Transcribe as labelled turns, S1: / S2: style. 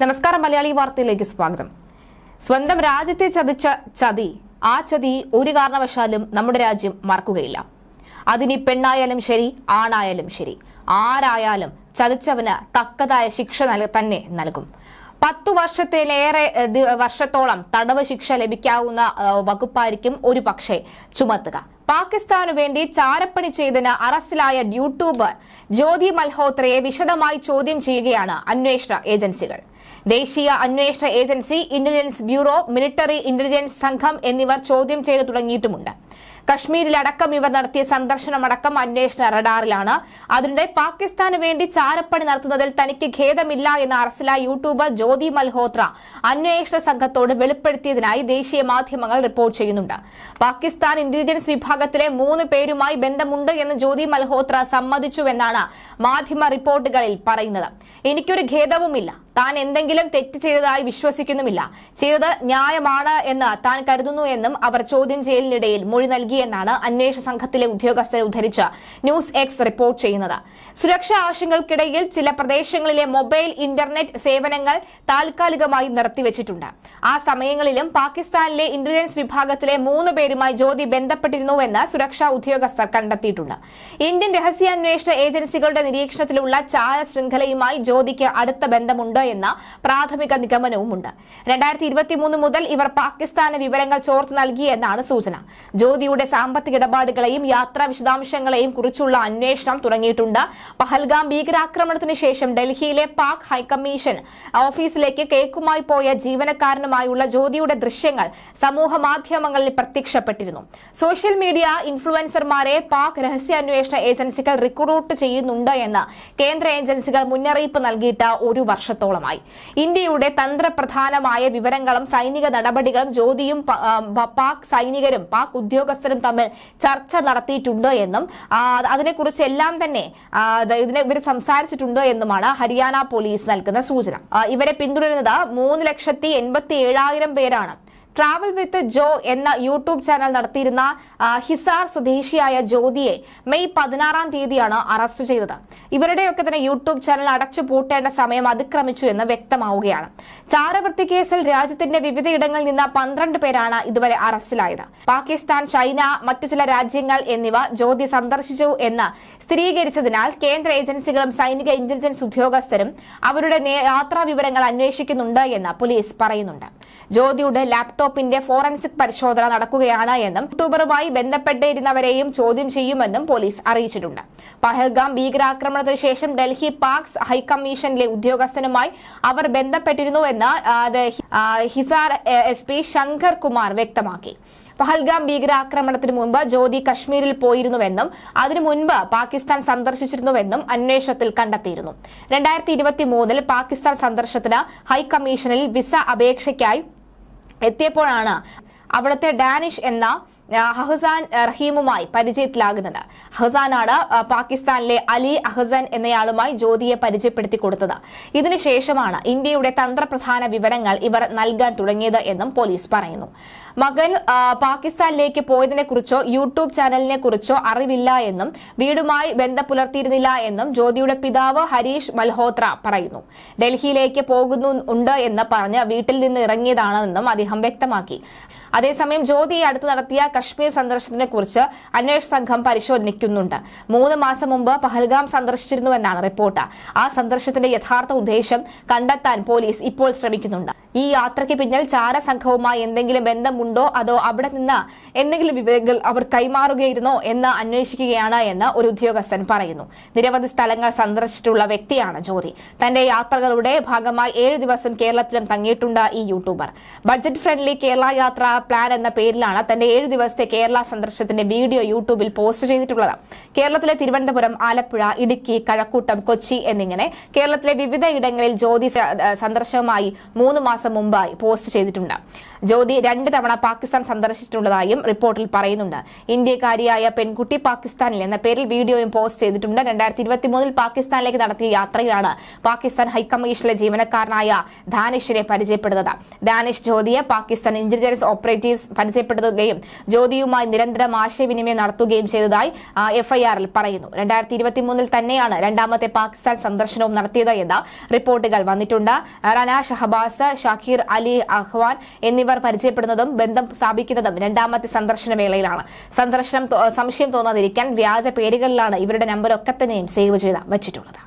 S1: നമസ്കാരം മലയാളി വാർത്തയിലേക്ക് സ്വാഗതം. സ്വന്തം രാജ്യത്തെ ചതിച്ച ചതി ആ ചതി ഒരു കാരണവശാലും നമ്മുടെ രാജ്യം മറക്കുകയില്ല. അതിനി പെണ്ണായാലും ശരി ആണായാലും ശരി. ആരായാലും ചതിച്ചവന് തക്കതായ ശിക്ഷ തന്നെ നൽകും. പത്തു വർഷത്തിലേറെ വർഷത്തോളം തടവ് ശിക്ഷ ലഭിക്കാവുന്ന വകുപ്പായിരിക്കും ഒരു പക്ഷേ ചുമത്തുക. പാകിസ്ഥാനു വേണ്ടി ചാരപ്പണി ചെയ്തതിന് അറസ്റ്റിലായ യൂട്യൂബർ ജ്യോതി മൽഹോത്രയെ വിശദമായി ചോദ്യം ചെയ്യുകയാണ് അന്വേഷണ ഏജൻസികൾ. ദേശീയ അന്വേഷണ agency intelligence bureau military intelligence സംഘം എന്നിവർ ചോദ്യം ചെയ്തു തുടങ്ങിയിട്ടുമുണ്ട്. കശ്മീരിലടക്കം ഇവർ നടത്തിയ സന്ദർശനമടക്കം അന്വേഷണ റഡാറിലാണ്. അതിനിടെ പാകിസ്ഥാന് വേണ്ടി ചാരപ്പണി നടത്തുന്നതിൽ തനിക്ക് ഖേദമില്ല എന്ന അറസ്റ്റിലായ യൂട്യൂബർ ജ്യോതി മൽഹോത്ര അന്വേഷണ സംഘത്തോട് വെളിപ്പെടുത്തിയതിനായി ദേശീയ മാധ്യമങ്ങൾ റിപ്പോർട്ട് ചെയ്യുന്നുണ്ട്. പാകിസ്ഥാൻ ഇന്റലിജൻസ് വിഭാഗത്തിലെ മൂന്ന് പേരുമായി ബന്ധമുണ്ട് എന്ന് ജ്യോതി മൽഹോത്ര സമ്മതിച്ചുവെന്നാണ് മാധ്യമ റിപ്പോർട്ടുകളിൽ പറയുന്നത്. എനിക്കൊരു ഖേദവുമില്ല. താൻ എന്തെങ്കിലും തെറ്റ് ചെയ്തതായി വിശ്വസിക്കുന്നുമില്ല. ചെയ്തത് ന്യായമാണ് എന്ന് താൻ കരുതുന്നു എന്നും അവർ ചോദ്യം ചെയ്യലിനിടയിൽ മൊഴി നൽകിയെന്നാണ് അന്വേഷണ സംഘത്തിലെ ഉദ്യോഗസ്ഥരെ ഉദ്ധരിച്ച് ന്യൂസ് എക്സ് റിപ്പോർട്ട് ചെയ്യുന്നത്. സുരക്ഷാ ആവശ്യങ്ങൾക്കിടയിൽ ചില പ്രദേശങ്ങളിലെ മൊബൈൽ ഇന്റർനെറ്റ് സേവനങ്ങൾ താൽക്കാലികമായി നിർത്തിവച്ചിട്ടുണ്ട്. ആ സമയങ്ങളിലും പാകിസ്ഥാനിലെ ഇന്റലിജൻസ് വിഭാഗത്തിലെ മൂന്ന് പേരുമായി ജ്യോതി ബന്ധപ്പെട്ടിരുന്നുവെന്ന് സുരക്ഷാ ഉദ്യോഗസ്ഥർ കണ്ടെത്തിയിട്ടുണ്ട്. ഇന്ത്യൻ രഹസ്യാന്വേഷണ ഏജൻസികളുടെ നിരീക്ഷണത്തിലുള്ള ചായ ശൃംഖലയുമായി ജ്യോതിക്ക് അടുത്ത ബന്ധമുണ്ട് എന്ന പ്രാഥമിക നിഗമനവുമുണ്ട്. രണ്ടായിരത്തി ഇരുപത്തിമൂന്ന് മുതൽ ഇവർ പാകിസ്ഥാന് വിവരങ്ങൾ ചോർത്ത് നൽകിയെന്നാണ് സൂചന. ജ്യോതിയുടെ സാമ്പത്തിക ഇടപാടുകളെയും യാത്രാ വിശദാംശങ്ങളെയും കുറിച്ചുള്ള അന്വേഷണം തുടങ്ങിയിട്ടുണ്ട്. പഹൽഗാം ഭീകരാക്രമണത്തിന് ശേഷം ഡൽഹിയിലെ പാക് ഹൈക്കമ്മീഷൻ ഓഫീസിലേക്ക് കേക്കുമായി പോയ ജീവനക്കാരനുമായുള്ള ജ്യോതിയുടെ ദൃശ്യങ്ങൾ സമൂഹ മാധ്യമങ്ങളിൽ പ്രത്യക്ഷപ്പെട്ടിരുന്നു. സോഷ്യൽ മീഡിയ ഇൻഫ്ലുവൻസർമാരെ പാക് രഹസ്യാന്വേഷണ ഏജൻസികൾ റിക്രൂട്ട് ചെയ്യുന്നുണ്ട് എന്ന് കേന്ദ്ര ഏജൻസികൾ മുന്നറിയിപ്പ് നൽകിയിട്ട് ഒരു വർഷത്തോളമായി ഇന്ത്യയുടെ തന്ത്രപ്രധാനമായ വിവരങ്ങളും സൈനിക നടപടികളും ജ്യോതിയും പാക് സൈനികരും പാക് ഉദ്യോഗസ്ഥരും തമ്മിൽ ചർച്ച നടത്തിയിട്ടുണ്ട് എന്നും അതിനെക്കുറിച്ച് എല്ലാം തന്നെ ഇതിനെ ഇവർ സംസാരിച്ചിട്ടുണ്ട് എന്നുമാണ് ഹരിയാന പോലീസ് നൽകുന്ന സൂചന. ഇവരെ പിന്തുടരുന്നത് മൂന്ന് ലക്ഷത്തി എൺപത്തി ഏഴായിരം പേരാണ്. ട്രാവൽ വിത്ത് ജോ എന്ന യൂട്യൂബ് ചാനൽ നടത്തിയിരുന്ന ഹിസാർ സ്വദേശിയായ ജ്യോതിയെ മെയ് പതിനാറാം തീയതിയാണ് അറസ്റ്റ് ചെയ്തത്. ഇവരുടെയൊക്കെ തന്നെ യൂട്യൂബ് ചാനൽ അടച്ചു പൂട്ടേണ്ട സമയം അതിക്രമിച്ചു എന്ന് വ്യക്തമാവുകയാണ്. ചാരവൃത്തി കേസിൽ രാജ്യത്തിന്റെ വിവിധയിടങ്ങളിൽ നിന്ന് പന്ത്രണ്ട് പേരാണ് ഇതുവരെ അറസ്റ്റിലായത്. പാകിസ്ഥാൻ ചൈന മറ്റു ചില രാജ്യങ്ങൾ എന്നിവ ജ്യോതി സന്ദർശിച്ചു എന്ന് സ്ഥിരീകരിച്ചതിനാൽ കേന്ദ്ര ഏജൻസികളും സൈനിക ഇന്റലിജൻസ് ഉദ്യോഗസ്ഥരും അവരുടെ യാത്രാ വിവരങ്ങൾ അന്വേഷിക്കുന്നുണ്ട് എന്ന് പോലീസ് പറയുന്നുണ്ട്. ജ്യോതിയുടെ ലാപ്ടോപ്പിന്റെ ഫോറൻസിക് പരിശോധന നടക്കുകയാണ് എന്നും യൂട്യൂബറുമായി ബന്ധപ്പെട്ടിരുന്നവരെയും ചോദ്യം ചെയ്യുമെന്നും പോലീസ് അറിയിച്ചിട്ടുണ്ട്. പഹൽഗാം ഭീകരാക്രമണത്തിന് ശേഷം ഡൽഹി പാക്സ് ഹൈക്കമ്മീഷനിലെ ഉദ്യോഗസ്ഥനുമായി അവർ ബന്ധപ്പെട്ടിരുന്നു എന്ന് ഹിസാർ എസ് പി ശങ്കർ കുമാർ വ്യക്തമാക്കി. പഹൽഗാം ഭീകരാക്രമണത്തിന് മുമ്പ് ജ്യോതി കശ്മീരിൽ പോയിരുന്നുവെന്നും അതിനു മുൻപ് പാകിസ്ഥാൻ സന്ദർശിച്ചിരുന്നുവെന്നും അന്വേഷണത്തിൽ കണ്ടെത്തിയിരുന്നു. രണ്ടായിരത്തി ഇരുപത്തി മൂന്നിൽ പാകിസ്ഥാൻ സന്ദർശനത്തിന് ഹൈക്കമ്മീഷനിൽ വിസ അപേക്ഷയ്ക്കായി എത്തിയപ്പോഴാണ് അവിടുത്തെ ഡാനിഷ് എന്ന അഹ്സാൻ റഹീമുമായി പരിചയത്തിലാകുന്നത്. അഹ്സാനാണ് പാകിസ്ഥാനിലെ അലി അഹസൻ എന്നയാളുമായി ജ്യോതിയെ പരിചയപ്പെടുത്തി കൊടുത്തത്. ഇതിനുശേഷമാണ് ഇന്ത്യയുടെ തന്ത്രപ്രധാന വിവരങ്ങൾ ഇവർ നൽകാൻ തുടങ്ങിയത് എന്നും പോലീസ് പറയുന്നു. മകൻ പാകിസ്ഥാനിലേക്ക് പോയതിനെ കുറിച്ചോ യൂട്യൂബ് ചാനലിനെ കുറിച്ചോ അറിവില്ല എന്നും വീടുമായി ബന്ധം പുലർത്തിയിരുന്നില്ല എന്നും ജ്യോതിയുടെ പിതാവ് ഹരീഷ് മൽഹോത്ര പറയുന്നു. ഡൽഹിയിലേക്ക് പോകുന്നു ഉണ്ട് എന്ന് പറഞ്ഞ് വീട്ടിൽ നിന്ന് ഇറങ്ങിയതാണെന്നും അദ്ദേഹം വ്യക്തമാക്കി. അതേസമയം ജ്യോതി അടുത്ത് നടത്തിയ കശ്മീർ സന്ദർശനത്തിനെ കുറിച്ച് അന്വേഷണ സംഘം പരിശോധിക്കുന്നുണ്ട് മൂന്ന് മാസം മുമ്പ് പഹൽഗാം സന്ദർശിച്ചിരുന്നുവെന്നാണ് റിപ്പോർട്ട്. ആ സന്ദർശനത്തിന്റെ യഥാർത്ഥ ഉദ്ദേശം കണ്ടെത്താൻ പോലീസ് ഇപ്പോൾ ശ്രമിക്കുന്നുണ്ട്. ഈ യാത്രയ്ക്ക് പിന്നിൽ ചാരസംഘവുമായി എന്തെങ്കിലും ബന്ധമുണ്ടോ? അതോ അവിടെ നിന്ന് എന്തെങ്കിലും വിവരങ്ങൾ അവർ കൈമാറുകയായിരുന്നോ എന്ന് അന്വേഷിക്കുകയാണ് എന്ന് ഒരു ഉദ്യോഗസ്ഥൻ പറയുന്നു. നിരവധി സ്ഥലങ്ങൾ സന്ദർശിച്ചിട്ടുള്ള വ്യക്തിയാണ് ജ്യോതി. തന്റെ യാത്രകളുടെ ഭാഗമായി ഏഴ് ദിവസം കേരളത്തിലും തങ്ങിയിട്ടുണ്ട് ഈ യൂട്യൂബർ. ബഡ്ജറ്റ് ഫ്രണ്ട്ലി കേരള യാത്ര പ്ലാൻ എന്ന പേരിലാണ് തന്റെ ഏഴ് ദിവസത്തെ കേരള സന്ദർശനത്തിന്റെ വീഡിയോ യൂട്യൂബിൽ പോസ്റ്റ് ചെയ്തിട്ടുള്ളത്. കേരളത്തിലെ തിരുവനന്തപുരം ആലപ്പുഴ ഇടുക്കി കഴക്കൂട്ടം കൊച്ചി എന്നിങ്ങനെ കേരളത്തിലെ വിവിധ ഇടങ്ങളിൽ ജ്യോതി സന്ദർശനവുമായി മൂന്ന് മാസം മുമ്പായി പോസ്റ്റ് ചെയ്തിട്ടുണ്ട്. ജ്യോതി രണ്ട് തവണ പാകിസ്ഥാൻ സന്ദർശിച്ചിട്ടുള്ളതായും റിപ്പോർട്ടിൽ പറയുന്നുണ്ട്. ഇന്ത്യക്കാരിയായ പെൺകുട്ടി പാകിസ്ഥാനിൽ എന്ന പേരിൽ വീഡിയോയും പോസ്റ്റ് ചെയ്തിട്ടുണ്ട്. രണ്ടായിരത്തി ഇരുപത്തിമൂന്നിൽ പാകിസ്ഥാനിലേക്ക് നടത്തിയ യാത്രയിലാണ് പാകിസ്ഥാൻ ഹൈക്കമ്മീഷനിലെ ജീവനക്കാരനായ ദാനിഷിനെ പരിചയപ്പെടുന്നത്. ദാനിഷ് ജ്യോതിയെ പാകിസ്ഥാൻ ഇന്റലിജൻസ് ഓപ്പറേറ്റീവ്സ് പരിചയപ്പെടുത്തുകയും ജ്യോതിയുമായി നിരന്തരം ആശയവിനിമയം നടത്തുകയും ചെയ്തതായി എഫ്ഐആറിൽ പറയുന്നു. രണ്ടായിരത്തി ഇരുപത്തിമൂന്നിൽ തന്നെയാണ് രണ്ടാമത്തെ പാകിസ്ഥാൻ സന്ദർശനവും നടത്തിയത് റിപ്പോർട്ടുകൾ വന്നിട്ടുണ്ട്. റന ഷഹബാസ് ഷാഖീർ അലി അഹ്വാൻ എന്നിവർ പരിചയപ്പെടുന്നതും ബന്ധം സ്ഥാപിക്കുന്നതും രണ്ടാമത്തെ സന്ദർശന വേളയിലാണ് സന്ദർശനം സംശയം തോന്നാതിരിക്കാൻ വ്യാജ പേരുകളിലാണ് ഇവരുടെ നമ്പറൊക്കെ തന്നെയും സേവ് ചെയ്ത് വച്ചിട്ടുള്ളത്.